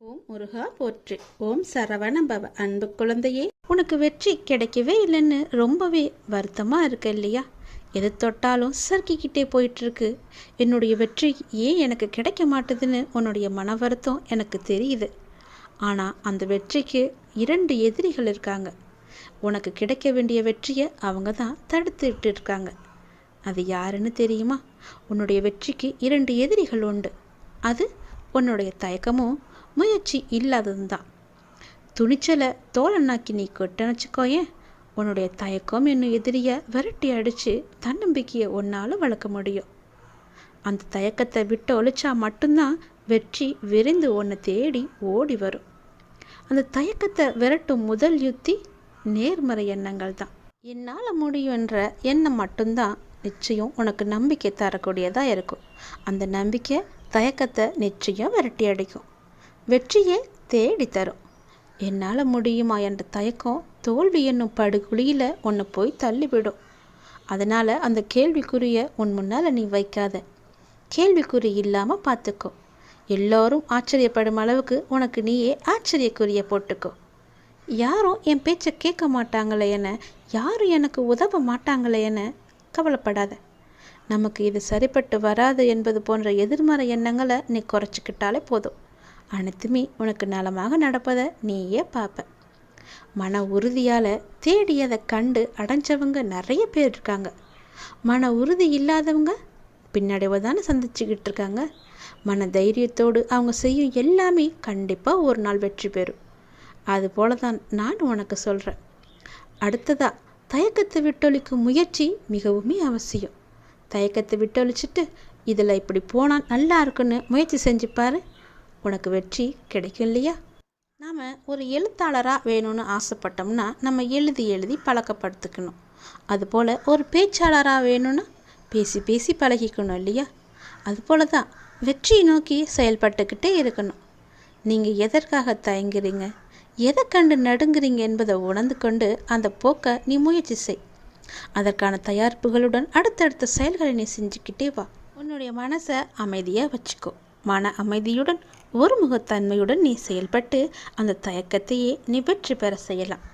ஓம் முருகா போற்று. ஓம் சரவண பவ அன்பு குழந்தையே உனக்கு வெற்றி கிடைக்கவே இல்லைன்னு ரொம்பவே வருத்தமாக இருக்கு இல்லையா? எது தொட்டாலும் சறுக்கிக்கிட்டே போயிட்டு இருக்கு என்னுடைய வெற்றி ஏன் எனக்கு கிடைக்க மாட்டுதுன்னு உன்னுடைய மன வருத்தம் எனக்கு தெரியுது. ஆனால் அந்த வெற்றிக்கு இரண்டு எதிரிகள் இருக்காங்க. உனக்கு கிடைக்க வேண்டிய வெற்றியை அவங்க தான் தடுத்துட்டு இருக்காங்க. அது யாருன்னு தெரியுமா? உன்னுடைய வெற்றிக்கு இரண்டு எதிரிகள் உண்டு. அது உன்னுடைய தயக்கமும் முயற்சி இல்லாதது தான் துணிச்சலை தோழனாக்கி நீ கொட்டன்னு வச்சுக்கோயேன். உன்னுடைய தயக்கம் என்னும் எதிரியை விரட்டி அடித்து தன்னம்பிக்கையை ஒன்றால் வளர்க்க முடியும். அந்த தயக்கத்தை விட்டு ஒழிச்சா மட்டும்தான் வெற்றி விரைந்து உன்னை தேடி ஓடி வரும். அந்த தயக்கத்தை விரட்டும் முதல் யுத்தி நேர்மறை எண்ணங்கள் தான். என்னால் முடியும் என்ற எண்ணம் மட்டும்தான் நிச்சயம் உனக்கு நம்பிக்கை தரக்கூடியதாக இருக்கும். அந்த நம்பிக்கை தயக்கத்தை நிச்சயம் விரட்டி அடிக்கும். வெற்றியை தேடி தரும் என்னால் முடியுமா என்ற தயக்கம் தோல்வி என்னும் படுகுழியில் உன்னை போய் தள்ளிவிடும். அதனால் அந்த கேள்விக்குறியை உன் முன்னால் நீ வைக்காத. கேள்விக்குறி இல்லாமல் பார்த்துக்கோ எல்லோரும் ஆச்சரியப்படும் அளவுக்கு உனக்கு நீயே ஆச்சரியக்குறியை போட்டுக்கோ. யாரும் என் பேச்சை கேட்க மாட்டாங்களே என யாரும் எனக்கு உதவ மாட்டாங்களே என கவலைப்படாத. நமக்கு இது சரிப்பட்டு வராது என்பது போன்ற எதிர்மறை எண்ணங்களை நீ குறைச்சிக்கிட்டாலே போதும். அனைத்துமே உனக்கு நலமாக நடப்பதை நீயே பார்ப்ப மன உறுதியால் தேடியதை கண்டு அடைஞ்சவங்க நிறைய பேர் இருக்காங்க. மன உறுதி இல்லாதவங்க பின்னடைவை தானே சந்திச்சுக்கிட்டு இருக்காங்க. மன தைரியத்தோடு அவங்க செய்யும் எல்லாமே கண்டிப்பாக ஒரு நாள் வெற்றி பெறும். அது போல தான் நான் உனக்கு சொல்கிறேன் அடுத்ததாக தயக்கத்தை விட்டொழிக்கும் முயற்சி மிகவுமே அவசியம். தயக்கத்தை விட்டொழிச்சிட்டு இதில் இப்படி போனால் நல்லா இருக்குன்னு முயற்சி செஞ்சுப்பார் உனக்கு வெற்றி கிடைக்கும் இல்லையா? நாம் ஒரு எழுத்தாளராக வேணும்னு ஆசைப்பட்டோம்னா நம்ம எழுதி எழுதி பழக்கப்படுத்திக்கணும். அதுபோல் ஒரு பேச்சாளராக வேணும்னா பேசி பேசி பழகிக்கணும் இல்லையா? அதுபோல தான் வெற்றியை நோக்கி செயல்பட்டுக்கிட்டே இருக்கணும். நீங்கள் எதற்காக தயங்குறீங்க? எதை கண்டு நடுங்குறீங்க என்பதை உணர்ந்து கொண்டு அந்த போக்கை நீ முயற்சி செய். அதற்கான தயாரிப்புகளுடன் அடுத்தடுத்த செயல்களை நீ செஞ்சுக்கிட்டே வா. உன்னுடைய மனசை அமைதியாக வச்சுக்கோ. மன அமைதியுடன் ஒருமுகத்தன்மையுடன் நீ செயல்பட்டு அந்த தயக்கத்தையே நீ வெற்றி பெற செய்யலாம்.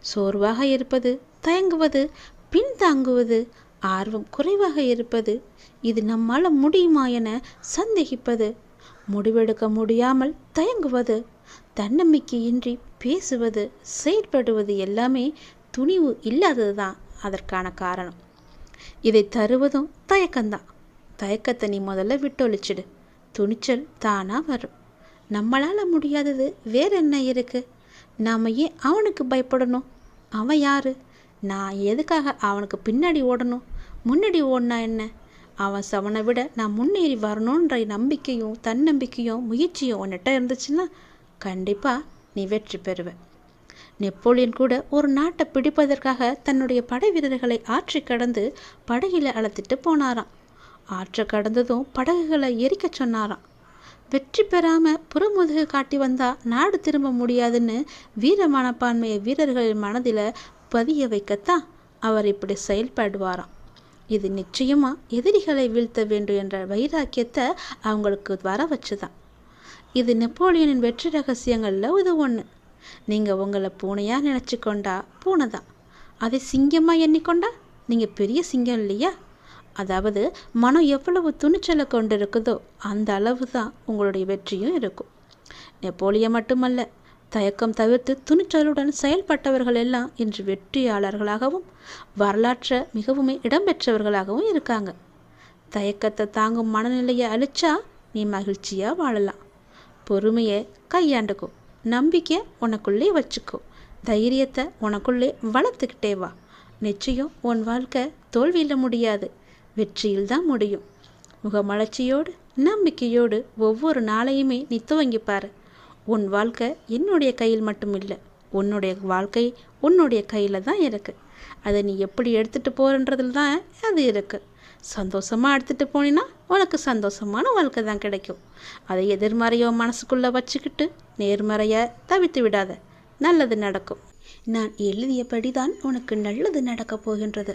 சோர்வாக இருப்பது தயங்குவது பின்தாங்குவது ஆர்வம் குறைவாக இருப்பது இது நம்மால் முடியுமா என சந்தேகிப்பது முடிவெடுக்க முடியாமல் தயங்குவது தன்னம்பிக்கையின்றி பேசுவது செயற்படுவது எல்லாமே துணிவு இல்லாதது தான் அதற்கான காரணம். இதை தருவதும் தயக்கம்தான். தயக்கத்தை நீ முதல்ல விட்டொழிச்சிடு. துணிச்சல் தானாக வரும். நம்மளால் முடியாதது வேற என்ன இருக்குது நாம் ஏன் அவனுக்கு பயப்படணும்? அவன் யார்? நான் எதுக்காக அவனுக்கு பின்னாடி ஓடணும்? முன்னாடி ஓடினா என்ன? அவன் சவனை விட நான் முன்னேறி வரணுன்ற நம்பிக்கையும் தன்னம்பிக்கையும் முயற்சியும் உன்னிட்ட இருந்துச்சுன்னா கண்டிப்பாக நீ வெற்றி பெறுவ. நெப்போலியன் கூட ஒரு நாட்டை பிடிப்பதற்காக தன்னுடைய படை வீரர்களை ஆற்றி கடந்து படகில அழைத்துட்டு போனாராம். ஆற்றை கடந்ததும் படகுகளை எரிக்க சொன்னாராம். வெற்றி பெறாம புறமுதுகு காட்டி வந்தா நாடு திரும்ப முடியாதுன்னு வீர மனப்பான்மையை வீரர்களின் மனதில் பதிய வைக்கத்தான் அவர் இப்படி செயல்படுவாராம். இது நிச்சயமா எதிரிகளை வீழ்த்த வேண்டும் என்ற வைராக்கியத்தை அவங்களுக்கு வர வச்சுதான். இது நெப்போலியனின் வெற்றி ரகசியங்களில் இது ஒன்று நீங்கள் உங்களை பூனையாக நினச்சி கொண்டா பூனை தான் அதை சிங்கமாக எண்ணிக்கொண்டா? நீங்கள் பெரிய சிங்கம் இல்லையா? அதாவது மனம் எவ்வளவு துணிச்சலை கொண்டு இருக்குதோ அந்த அளவு தான் உங்களுடைய வெற்றியும் இருக்கும். நெப்போலிய மட்டுமல்ல தயக்கம் தவிர்த்து துணிச்சலுடன் செயல்பட்டவர்கள் எல்லாம் இன்று வெற்றியாளர்களாகவும் வரலாற்றை மிகவும் இடம்பெற்றவர்களாகவும் இருக்காங்க. தயக்கத்தை தாங்கும் மனநிலையை அழிச்சா நீ மகிழ்ச்சியாக வாழலாம். பொறுமையை கையாண்டுக்கோ நம்பிக்கை உனக்குள்ளே வச்சுக்கோ தைரியத்தை உனக்குள்ளே வளர்த்துக்கிட்டே வா. நிச்சயம் உன் வாழ்க்கை தோல்வியில் முடியாது. வெற்றியில் தான் முடியும். முகமலர்ச்சியோடு நம்பிக்கையோடு ஒவ்வொரு நாளையுமே நீ துவங்கிப்பார் உன் வாழ்க்கை என்னுடைய கையில் மட்டும் இல்லை உன்னுடைய வாழ்க்கை உன்னுடைய கையில் தான் இருக்குது அதை நீ எப்படி எடுத்துகிட்டு போகிறன்றதுல தான் அது இருக்குது சந்தோஷமாக எடுத்துகிட்டு போனீன்னா உனக்கு சந்தோஷமான வாழ்க்கை தான் கிடைக்கும். அதை எதிர்மறையோ மனசுக்குள்ளே வச்சுக்கிட்டு நேர்மறையை தவித்து விடாத. நல்லது நடக்கும். நான் எழுதியபடி தான் உனக்கு நல்லது நடக்கப் போகின்றது.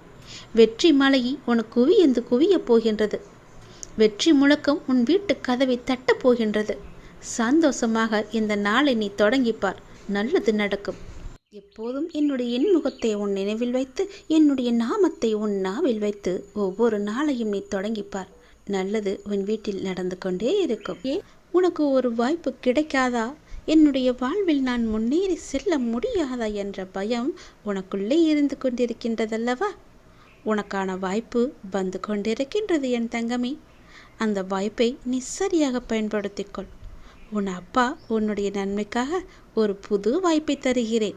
வெற்றி மலையை உனக்கு குவியந்து குவியப் போகின்றது. வெற்றி முழக்கம் உன் வீட்டு கதவை தட்டப் போகின்றது. சந்தோஷமாக இந்த நாளை நீ தொடங்கிப்பார். நல்லது நடக்கும். எப்போதும் என்னுடைய இன்முகத்தை உன் நினைவில் வைத்து என்னுடைய நாமத்தை உன் நாவில் வைத்து ஒவ்வொரு நாளையும் நீ தொடங்கிப்பார். நல்லது உன் வீட்டில் நடந்து கொண்டே இருக்கும். ஏன் உனக்கு ஒரு வாய்ப்பு கிடைக்காதா? என்னுடைய வாழ்வில் நான் முன்னேறி செல்ல முடியாதா என்ற பயம் உனக்குள்ளே இருந்து கொண்டிருக்கின்றதல்லவா? உனக்கான வாய்ப்பு வந்து கொண்டிருக்கின்றது என் தங்கமே. அந்த வாய்ப்பை நீ சரியாக பயன்படுத்திக்கொள். உன் அப்பா உன்னுடைய நன்மைக்காக ஒரு புது வாய்ப்பை தருகிறேன்.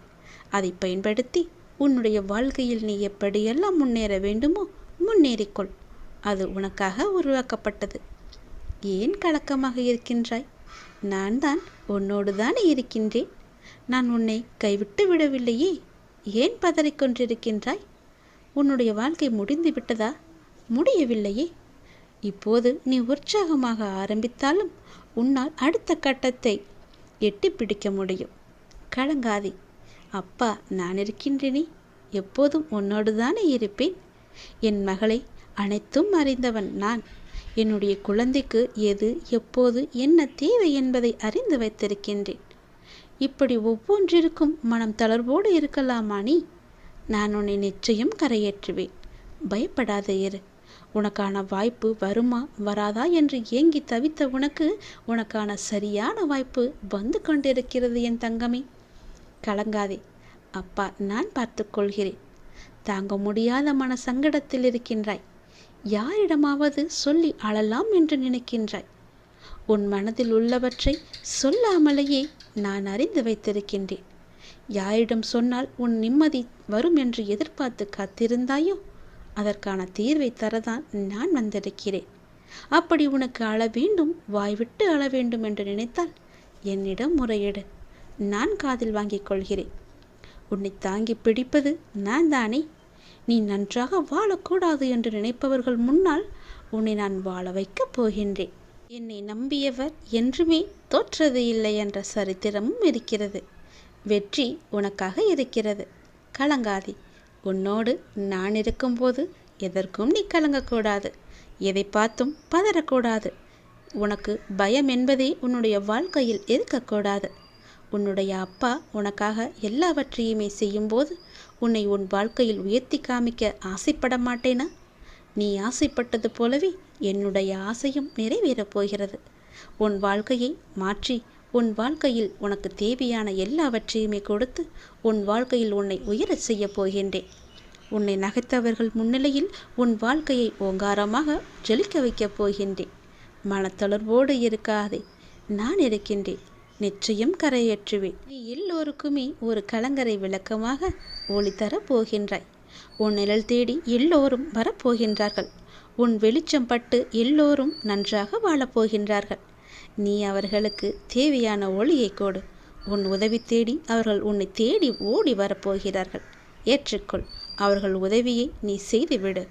அதை பயன்படுத்தி உன்னுடைய வாழ்க்கையில் நீ எப்படியெல்லாம் முன்னேற வேண்டுமோ முன்னேறிக்கொள். அது உனக்காக உருவாக்கப்பட்டது. ஏன் கலக்கமாக இருக்கின்றாய்? நான் தான் உன்னோடு தானே இருக்கின்றேன். நான் உன்னை கைவிட்டு விடவில்லையே. ஏன் பதறிக்கொண்டிருக்கின்றாய்? உன்னுடைய வாழ்க்கை முடிந்து விட்டதா? முடியவில்லையே. இப்போது நீ உற்சாகமாக ஆரம்பித்தாலும் உன்னால் அடுத்த கட்டத்தை எட்டி பிடிக்க முடியும். கலங்காதே. அப்பா நான் இருக்கின்றேனே. எப்போதும் உன்னோடு தானே இருப்பேன். என் மகளை அனைத்தும் அறிந்தவன் நான். என்னுடைய குழந்தைக்கு எது எப்போது என்ன தேவை என்பதை அறிந்து வைத்திருக்கின்றேன். இப்படி ஒவ்வொன்றிற்கும் மனம் தளர்வோடு இருக்கலாமா நீ? நான் உன்னை நிச்சயம் கரையேற்றுவேன். பயப்படாத இரு. உனக்கான வாய்ப்பு வருமா வராதா என்று ஏங்கி தவித்த உனக்கு உனக்கான சரியான வாய்ப்பு வந்து கொண்டிருக்கிறது என் தங்கமே. கலங்காதே. அப்பா நான் பார்த்துக்கொள்கிறேன் தாங்க முடியாத மன சங்கடத்தில் இருக்கின்றாய். யாரிடமாவது சொல்லி அழலாம் என்று நினைக்கின்றாய். உன் மனதில் உள்ளவற்றை சொல்லாமலேயே நான் அறிந்து வைத்திருக்கின்றேன். யாரிடம் சொன்னால் உன் நிம்மதி வரும் என்று எதிர்பார்த்து காத்திருந்தாயோ? அதற்கான தீர்வை தரதான் நான் வந்திருக்கிறேன். அப்படி உனக்கு அழ வேண்டும் வாய்விட்டு அழ வேண்டும் என்று நினைத்தால் என்னிடம் முறையிடு. நான் காதில் வாங்கிக் கொள்கிறேன். உன்னை தாங்கி பிடிப்பது நான் தானே? நீ நன்றாக வாழக்கூடாது என்று நினைப்பவர்கள் முன்னால் உன்னை நான் வாழ வைக்கப் போகின்றேன். என்னை நம்பியவர் என்றுமே தோற்றது இல்லை என்ற சரித்திரமும் இருக்கிறது. வெற்றி உனக்காக இருக்கிறது. கலங்காதி. உன்னோடு நான் இருக்கும்போது எதற்கும் நீ கலங்கக்கூடாது. எதை பார்த்தும் பதறக்கூடாது. உனக்கு பயம் என்பதே உன்னுடைய வாழ்க்கையில் இருக்கக்கூடாது. உன்னுடைய அப்பா உனக்காக எல்லாவற்றையுமே செய்யும்போது உன்னை உன் வாழ்க்கையில் உயர்த்தி காமிக்க ஆசைப்பட மாட்டேனா? நீ ஆசைப்பட்டது போலவே என்னுடைய ஆசையும் நிறைவேறப் போகிறது. உன் வாழ்க்கையை மாற்றி உன் வாழ்க்கையில் உனக்கு தேவையான எல்லாவற்றையுமே கொடுத்து உன் வாழ்க்கையில் உன்னை உயரச் செய்யப் போகின்றேன். உன்னை நகைத்தவர்கள் முன்னிலையில் உன் வாழ்க்கையை ஓங்காரமாக ஜொலிக்க வைக்கப் போகின்றேன். மனத்தளர்வோடு இருக்காதே நான் இருக்கின்றேன். நிச்சயம் கரையேற்றுவேன். நீ எல்லோருக்குமே ஒரு கலங்கரை விளக்கமாக ஒளி தரப் போகின்றாய். உன் நிழல் தேடி எல்லோரும் வரப்போகின்றார்கள் உன் வெளிச்சம் பட்டு எல்லோரும் நன்றாக வாழப்போகின்றார்கள் நீ அவர்களுக்கு தேவையான ஒளியை கொடு. உன் உதவி தேடி அவர்கள் உன்னை தேடி ஓடி வரப்போகிறார்கள். ஏற்றுக்கொள். அவர்கள் உதவியை நீ செய்துவிடு.